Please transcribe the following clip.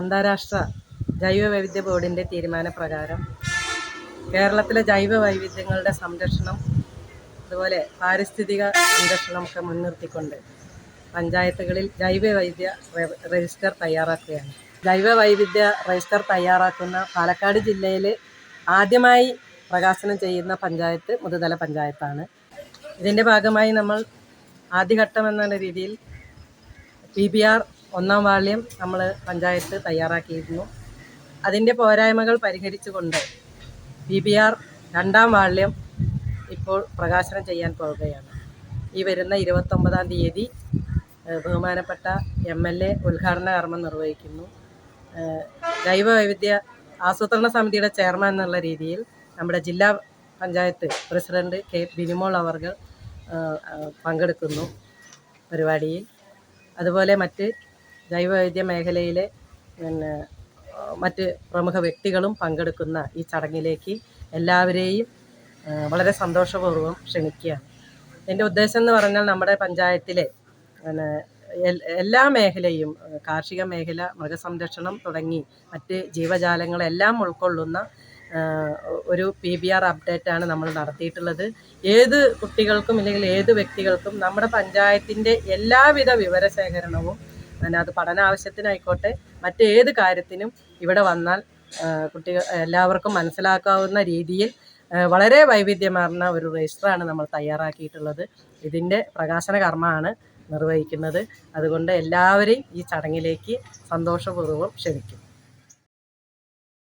അന്താരാഷ്ട്ര ജൈവ വൈവിധ്യ ബോർഡിന്റെ തീരുമാനപ്രകാരം കേരളത്തിലെ ജൈവ വൈവിധ്യങ്ങളുടെ സംരക്ഷണം അതുപോലെ പാരിസ്ഥിതിക സംരക്ഷണമൊക്കെ മുൻനിർത്തിക്കൊണ്ട് പഞ്ചായത്തുകളിൽ ജൈവ വൈവിധ്യ രജിസ്റ്റർ തയ്യാറാക്കുകയാണ്. ജൈവ വൈവിധ്യ രജിസ്റ്റർ തയ്യാറാക്കുന്ന പാലക്കാട് ജില്ലയിൽ ആദ്യമായി പ്രകാശനം ചെയ്യുന്ന പഞ്ചായത്ത് മുതുതല പഞ്ചായത്താണ്. ഇതിന്റെ ഭാഗമായി നമ്മൾ ആദ്യഘട്ടം എന്ന രീതിയിൽ പി ബി ആർ ഒന്നാം വാള്യം നമ്മൾ പഞ്ചായത്ത് തയ്യാറാക്കിയിരുന്നു. അതിന്റെ പോരായ്മകൾ പരിഹരിച്ചുകൊണ്ട് പി ബി ആർ രണ്ടാം വാള്യം ഇപ്പോൾ പ്രകാശനം ചെയ്യാൻ പോവുകയാണ്. ഈ വരുന്ന ഇരുപത്തൊമ്പതാം തീയതി ബഹുമാനപ്പെട്ട എം എൽ എ ഉദ്ഘാടന കർമ്മം നിർവഹിക്കുന്നു. ഏഹ്, ജൈവ വൈവിധ്യ ആസൂത്രണ സമിതിയുടെ ചെയർമാൻ എന്നുള്ള രീതിയിൽ നമ്മുടെ ജില്ലാ പഞ്ചായത്ത് പ്രസിഡന്റ് കെ ബിനിമോൾ ഏഹ്, പങ്കെടുക്കുന്നു പരിപാടിയിൽ. അതുപോലെ മറ്റ് ജൈവവൈദ്യ മേഖലയിലെ പിന്നെ മറ്റ് പ്രമുഖ വ്യക്തികളും പങ്കെടുക്കുന്ന ഈ ചടങ്ങിലേക്ക് എല്ലാവരെയും വളരെ സന്തോഷപൂർവം ക്ഷണിക്കുകയാണ്. എന്റെ ഉദ്ദേശം എന്ന് പറഞ്ഞാൽ നമ്മുടെ പഞ്ചായത്തിലെ പിന്നെ എല്ലാ മേഖലയും കാർഷിക മേഖല മൃഗസംരക്ഷണം തുടങ്ങി മറ്റ് ജീവജാലങ്ങളെല്ലാം ഉൾക്കൊള്ളുന്ന ഒരു പി ബി ആർ അപ്ഡേറ്റാണ് നമ്മൾ നടത്തിയിട്ടുള്ളത്. ഏത് കുട്ടികൾക്കും അല്ലെങ്കിൽ ഏത് വ്യക്തികൾക്കും നമ്മുടെ പഞ്ചായത്തിന്റെ എല്ലാവിധ വിവരശേഖരണവും പിന്നെ അത് പഠന ആവശ്യത്തിനായിക്കോട്ടെ മറ്റേത് കാര്യത്തിനും ഇവിടെ വന്നാൽ കുട്ടികൾ എല്ലാവർക്കും മനസ്സിലാക്കാവുന്ന രീതിയിൽ വളരെ വൈവിധ്യമാർന്ന ഒരു രജിസ്റ്ററാണ് നമ്മൾ തയ്യാറാക്കിയിട്ടുള്ളത്. ഇതിന്റെ പ്രകാശന കർമ്മമാണ് നിർവഹിക്കുന്നത്. അതുകൊണ്ട് എല്ലാവരെയും ഈ ചടങ്ങിലേക്ക് സന്തോഷപൂർവം ക്ഷണിക്കും